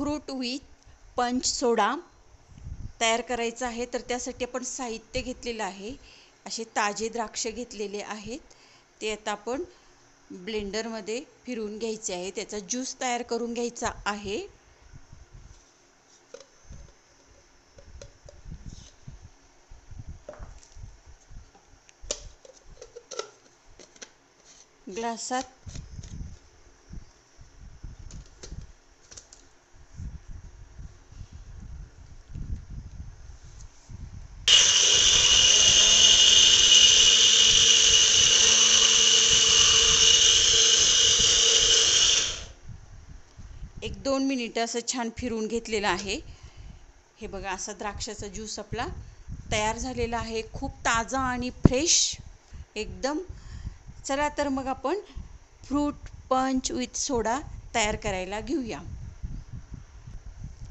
Fruit with पंच सोडा तयार करायचा आहे. तर त्यासाठी आपण साहित्य घेतलेलं आहे. असे ताजे द्राक्ष घेतलेले आहेत. ते आता आपण ब्लेंडरमध्ये फिरवून घ्यायचे आहे. त्याचा ज्यूस तयार करून घ्यायचा आहे. ग्लासात एक दोन मिनिटं असं छान फिरून घेतलेलं आहे. हे बघा असा द्राक्षाचा ज्यूस आपला तयार झालेला आहे. खूप ताजा आणि फ्रेश एकदम. चला तर मग आपण फ्रूट पंच विथ सोडा तयार करायला घेऊया.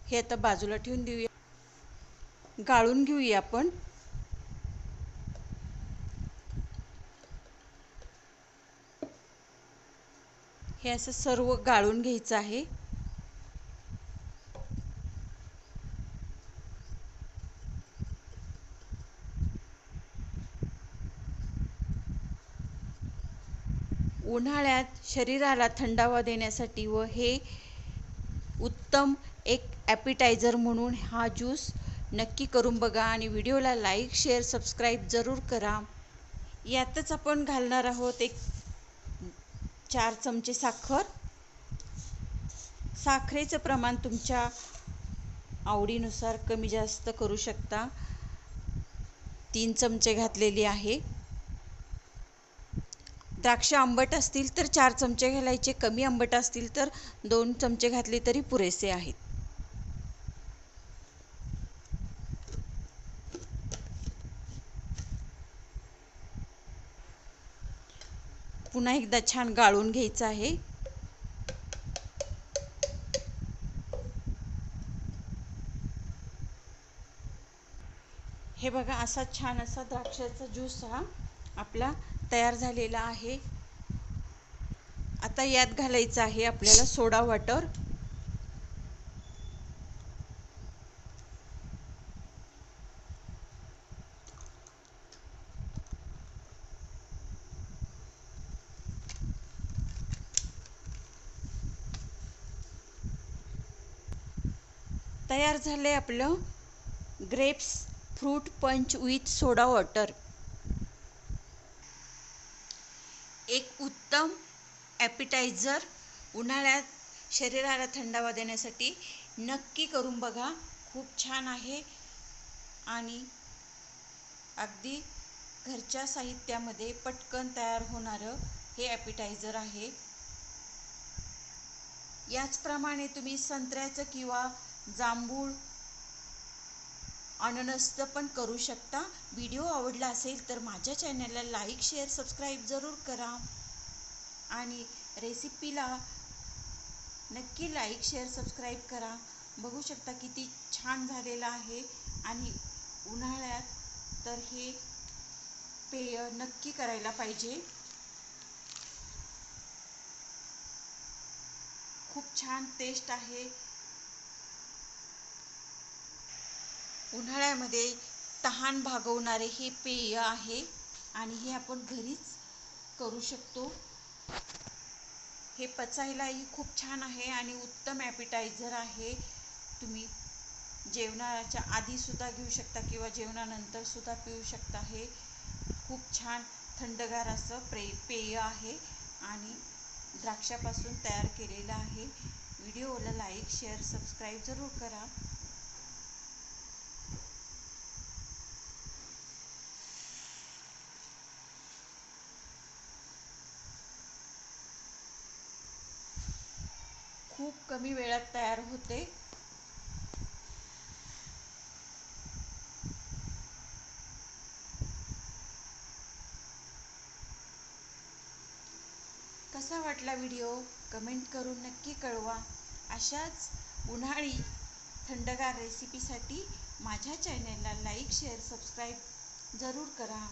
हे आता बाजूला ठेवून देऊया. गाळून घेऊया आपण. हे असं सर्व गाळून घ्यायचं आहे. उन्हाळ्यात शरीराला थंडावा देण्यासाठी व हे उत्तम एक ॲपिटायझर म्हणून हा ज्यूस नक्की करून बघा आणि व्हिडिओला लाईक शेअर सबस्क्राईब जरूर करा. यातच आपण घालणार आहोत एक चार चमचे साखर. साखरेचं प्रमाण तुमच्या आवडीनुसार कमी जास्त करू शकता. तीन चमचे घातलेली आहे. द्राक्ष आंबट असतील तर चार चमचे घालायचे कमी आंबट असतील तर दोन चमचे घातले तरी पुरेसे आहेत. पुन्हा एकदा छान गाळून घ्यायचं आहे. हे बघा असा छान असा द्राक्षाचा ज्यूस हा आपला तयार झालेला आहे. आता यात घालायचं आहे आपल्याला सोडा वॉटर तयार झाले आपलं grapes fruit punch with soda water एक उत्तम ॲपिटायझर उन्हाळ्यात शरीराला थंडावा देण्यासाठी नक्की करून बघा. खूप छान आहे. आणि अगदी घरच्या साहित्यामध्ये पटकन तयार होणारं हे ॲपिटायझर आहे. याचप्रमाणे तुम्ही संत्र्याचं किंवा जांभूळ अननसचं पण करू शकता. व्हिडिओ आवडला असेल तर माझ्या चॅनलला लाईक शेअर सबस्क्राईब जरूर करा. आणि रेसिपीला नक्की लाईक शेअर सबस्क्राईब करा. बघू शकता किती छान झालेलं आहे. आणि उन्हाळ्यात तर हे पेय नक्की करायला पाहिजे. खूप छान टेस्ट आहे. उन्हाळ्यामध्ये तहान भागवणारे हे पेय आहे आणि हे आपण घरीच करू शकतो. हे पचायलाही खूप छान आहे आणि उत्तम ॲपिटायझर आहे. तुम्ही जेवणाच्या आधीसुद्धा घेऊ शकता किंवा जेवणानंतरसुद्धा पिऊ शकता. हे खूप छान थंडगार असं प्रे पेय आहे आणि द्राक्षापासून तयार केलेलं आहे. व्हिडिओला लाईक शेअर सबस्क्राईब जरूर करा. खूप कमी वेळात तयार होते. कसा वाटला व्हिडिओ? कमेंट करून नक्की कळवा. अशाच उन्हाळी थंडगार रेसिपीसाठी माझ्या चॅनलला लाईक शेअर सबस्क्राईब जरूर करा.